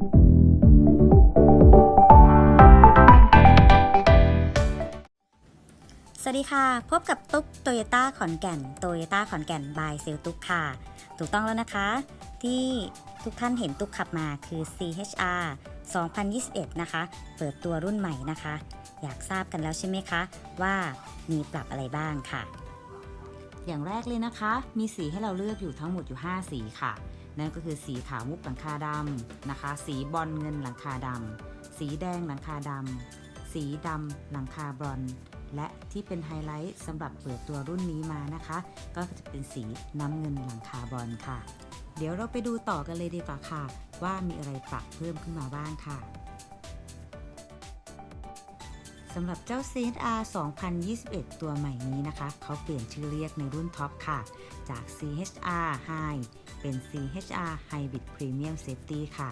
สวัสดีค่ะ พบกับตุ๊กโตโยต้าขอนแก่นโตโยต้าขอนแก่นบายเซลตุ๊กค่ะ ถูกต้องแล้วนะคะ ที่ทุกท่านเห็นตุ๊กขับมาคือ CHR 2021 นะคะ เปิดตัวรุ่นใหม่นะคะ อยากทราบกันแล้วใช่ไหมคะ ว่ามีปรับอะไรบ้างค่ะ อย่างแรกเลยนะคะ มีสีให้เราเลือกอยู่ทั้งหมดอยู่ 5 สีค่ะ นั่นก็คือสีขาวมุกหลังคาดำนะคะ สีบอลเงินหลังคาดำสีแดงหลังคาดำสีดำหลังคาบรอนและที่เป็นไฮไลท์สำหรับเปิดตัวรุ่นนี้มานะคะ ก็จะเป็นสีน้ำเงินหลังคาบอลค่ะ เดี๋ยวเราไปดูต่อกันเลยดีกว่าค่ะ ว่ามีอะไรปรับเพิ่มขึ้นมาบ้างค่ะ สำหรับเจ้า CHR 2021 ตัวใหม่นี้นะคะ เขาเปลี่ยนชื่อเรียกในรุ่นท็อปค่ะ จาก CHR High เป็น CHR Hybrid Premium Safety ค่ะ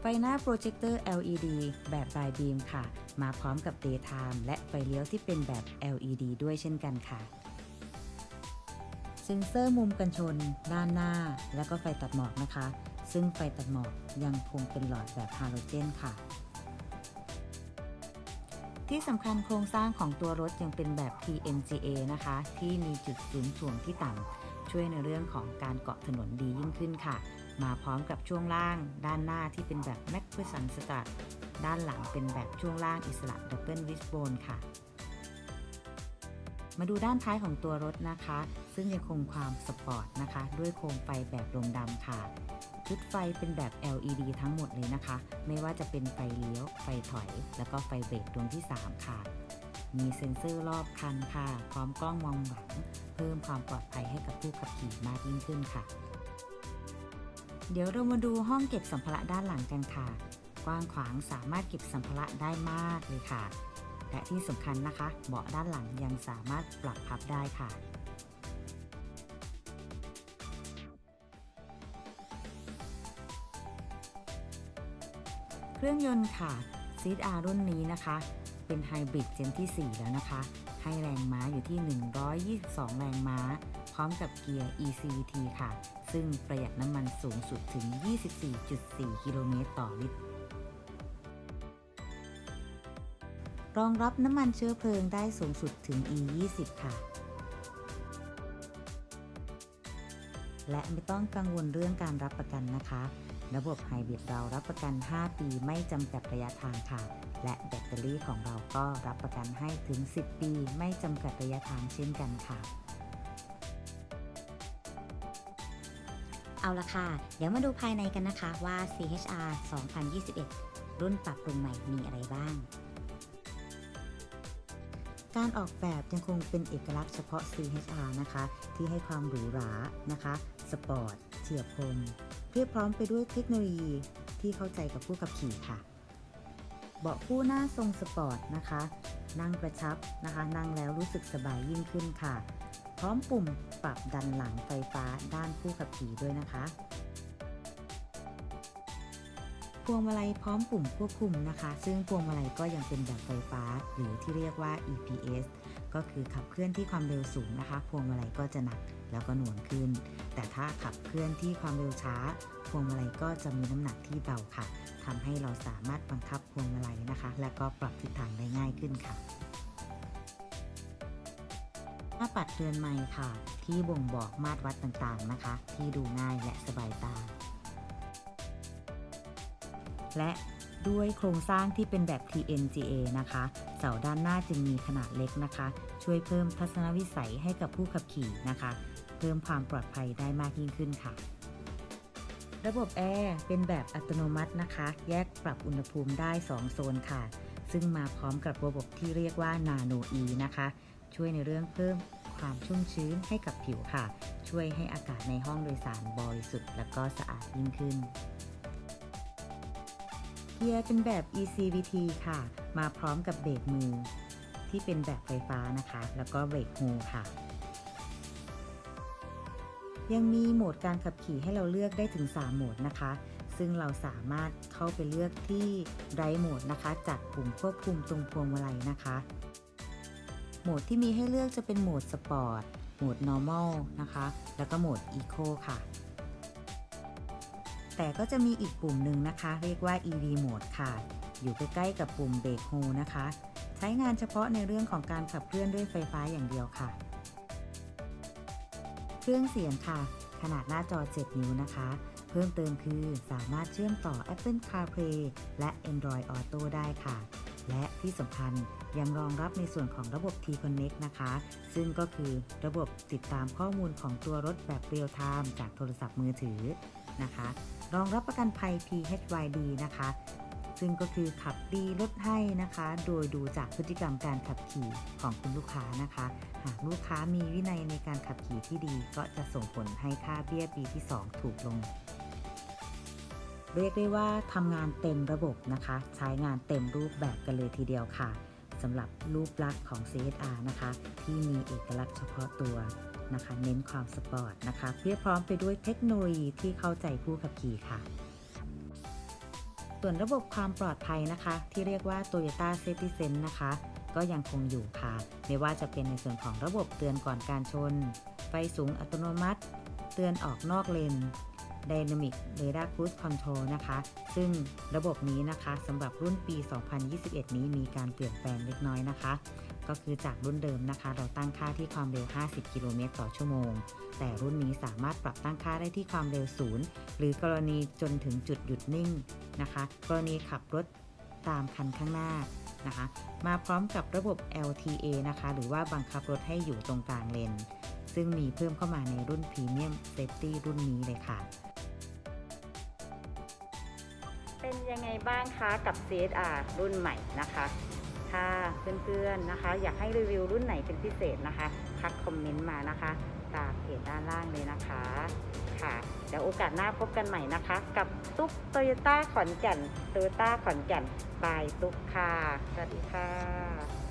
ไฟหน้าโปรเจคเตอร์ LED แบบ Bright Beam ค่ะ มาพร้อมกับ Daytime และไฟเลี้ยวที่เป็นแบบ LED ด้วยเช่นกันค่ะ เซ็นเซอร์มุมกันชน ด้านหน้า แล้วก็ไฟตัดหมอกนะคะ ซึ่งไฟตัดหมอกยังคงเป็นหลอดแบบฮาโลเจนค่ะ ที่สำคัญโครงสร้างของตัวรถยังเป็นแบบ TNGA นะคะ ที่มีจุดศูนย์ถ่วงที่ต่ำช่วยในเรื่องของการเกาะถนนดียิ่งขึ้นค่ะ มาพร้อมกับช่วงล่าง ด้านหน้าที่เป็นแบบ m a c p h e r s o n s t rut ด้านหลังเป็นแบบช่วงล่างอิสระ Double Wishbone ค่ะมาดูด้านท้ายของตัวรถนะคะ ซึ่งยังคงความสปอร์ตนะคะ ด้วยโคมไฟแบบลมดำค่ะ ชุดไฟเป็นแบบ LED ทั้งหมดเลยนะคะ ไม่ว่าจะเป็นไฟเลี้ยว ไฟถอย แล้วก็ไฟเบรกดวงที่ 3 ค่ะ มีเซ็นเซอร์รอบคันค่ะ พร้อมกล้องมองหลัง เพิ่มความปลอดภัยให้กับผู้ขับขี่มากยิ่งขึ้นค่ะ เดี๋ยวเรามาดูห้องเก็บสัมภาระด้านหลังกันค่ะ กว้างขวางสามารถเก็บสัมภาระได้มากเลยค่ะ และที่สำคัญนะคะ เบาะด้านหลังยังสามารถปรับพับได้ค่ะ เครื่องยนต์ค่ะ CR รุ่นนี้นะคะ เป็นไฮบริดเจนที่ 4 แล้วนะคะ ให้แรงม้าอยู่ที่ 122 แรงม้า พร้อมกับเกียร์ ECVT ค่ะ ซึ่งประหยัดน้ำมันสูงสุดถึง 24.4 กิโลเมตรต่อลิตรรองรับน้ำมันเชื้อเพลิงได้สูงสุดถึง E20 ค่ะ และไม่ต้องกังวลเรื่องการรับประกันนะคะ ระบบไฮบริดเรารับประกัน 5 ปีไม่จำกัดระยะทางค่ะ และแบตเตอรี่ของเราก็รับประกันให้ถึง 10 ปี ไม่จำกัดระยะทางเช่นกันค่ะ เอาละค่ะ เดี๋ยวมาดูภายในกันนะคะว่า CHR 2021 รุ่นปรับปรุงใหม่มีอะไรบ้าง การออกแบบยังคงเป็นเอกลักษณ์เฉพาะ CHR นะคะ ที่ให้ความหรูหรานะคะ สปอร์ตเฉียบคม เพียบพร้อมไปด้วยเทคโนโลยีที่เข้าใจกับผู้ขับขี่ค่ะ เบาะคู่หน้าทรงสปอร์ตนะคะ นั่งกระชับนะคะ นั่งแล้วรู้สึกสบายยิ่งขึ้นค่ะ พร้อมปุ่มปรับดันหลังไฟฟ้าด้านผู้ขับขี่ด้วยนะคะ พวงมาลัยพร้อมปุ่มควบคุมนะคะ ซึ่งพวงมาลัยก็ยังเป็นแบบไฟฟ้า หรือที่เรียกว่า EPS ก็คือขับเคลื่อนที่ความเร็วสูงนะคะ พวงมาลัยก็จะหนักแล้วก็หน่วงขึ้น แต่ถ้าขับเคลื่อนที่ความเร็วช้า พวงมาลัยก็จะมีน้ำหนักที่เบาค่ะทำให้เราสามารถบังคับพวงมาลัยนะคะ และก็ปรับทิศทางได้ง่ายขึ้นค่ะหน้าปัดเตือนไมค์ค่ะ ที่บ่งบอกมาตรวัดต่างๆนะคะ ที่ดูง่ายและสบายตา และด้วยโครงสร้างที่เป็นแบบ TNGA นะคะ เสาด้านหน้าจึงมีขนาดเล็กนะคะ ช่วยเพิ่มทัศนวิสัยให้กับผู้ขับขี่นะคะ เพิ่มความปลอดภัยได้มากยิ่งขึ้นค่ะ ระบบแอร์เป็นแบบอัตโนมัตินะคะ แยกปรับอุณหภูมิได้ 2 โซนค่ะ ซึ่งมาพร้อมกับระบบที่เรียกว่า Nano E นะคะ ช่วยในเรื่องเพิ่มความชุ่มชื้นให้กับผิวค่ะ ช่วยให้อากาศในห้องโดยสารบริสุทธิ์และก็สะอาดยิ่งขึ้น เกียร์เป็นแบบ ECVT ค่ะ มาพร้อมกับเบรกมือ ที่เป็นแบบไฟฟ้านะคะ แล้วก็เบรกโฮค่ะ ยังมีโหมดการขับขี่ให้เราเลือกได้ถึง 3 โหมดนะคะ ซึ่งเราสามารถเข้าไปเลือกที่ไรโหมดนะคะ จากปุ่มควบคุมตรงพวงมาลัยนะคะ โหมดที่มีให้เลือกจะเป็นโหมดสปอร์ตโหมด normal นะคะ แล้วก็โหมด eco ค่ะ แต่ก็จะมีอีกปุ่มหนึ่งนะคะ เรียกว่า EV Mode ค่ะ อยู่ใกล้ๆกับปุ่มเบรกโฮนะคะ ใช้งานเฉพาะในเรื่องของการขับเคลื่อนด้วยไฟฟ้าอย่างเดียวค่ะ เครื่องเสียงค่ะ ขนาดหน้าจอ 7 นิ้วนะคะ เพิ่มเติมคือสามารถเชื่อมต่อ Apple CarPlay และ Android Auto ได้ค่ะ และที่สำคัญยังรองรับในส่วนของระบบ T-Connect นะคะ ซึ่งก็คือระบบติดตามข้อมูลของตัวรถแบบเรียลไทม์จากโทรศัพท์มือถือนะคะ รองรับประกันภัย PHYD นะคะ ซึ่งก็คือขับดีลดให้นะคะ โดยดูจากพฤติกรรมการขับขี่ของคุณลูกค้านะคะ หากลูกค้ามีวินัยในการขับขี่ที่ดีก็จะส่งผลให้ค่าเบี้ยปีที่ 2 ถูกลง เรียกได้ว่าทำงานเต็มระบบนะคะ ใช้งานเต็มรูปแบบกันเลยทีเดียวค่ะสำหรับรูปลักษณ์ของ CSR นะคะ ที่มีเอกลักษณ์เฉพาะตัว นะคะ เน้นความสปอร์ตนะคะ เพียบพร้อมไปด้วยเทคโนโลยีที่เข้าใจผู้ขับขี่ค่ะ ส่วนระบบความปลอดภัยนะคะ ที่เรียกว่า Toyota Safety Sense นะคะ ก็ยังคงอยู่ค่ะ ไม่ว่าจะเป็นในส่วนของระบบเตือนก่อนการชน ไฟสูงอัตโนมัติ เตือนออกนอกเลน Dynamic Radar Cruise Control นะคะ ซึ่งระบบนี้นะคะสำหรับรุ่นปี 2021 นี้มีการเปลี่ยนแปลงเล็กน้อยนะคะ ก็คือจากรุ่นเดิมนะคะ เราตั้งค่าที่ความเร็ว 50 กิโลเมตรต่อชั่วโมง แต่รุ่นนี้สามารถปรับตั้งค่าได้ที่ความเร็วศูนย์หรือกรณีจนถึงจุดหยุดนิ่งนะคะ กรณีขับรถตามคันข้างหน้านะคะ มาพร้อมกับระบบ LTA นะคะ หรือว่าบังคับรถให้อยู่ตรงกลางเลน ซึ่งมีเพิ่มเข้ามาในรุ่น Premium Safety รุ่นนี้เลยค่ะ เป็นยังไงบ้างคะกับ CSR รุ่นใหม่นะคะ ค่ะเพื่อนๆนะคะ อยากให้รีวิวรุ่นไหนเป็นพิเศษนะคะทักคอมเมนต์มานะคะ ตามเพจด้านล่างเลยนะคะค่ะเดี๋ยวโอกาสหน้าพบกันใหม่นะคะ กับตุ๊กโตโยต้าขอนแก่นโตโยต้าขอนแก่นบายตุ๊กค่ะสวัสดีค่ะ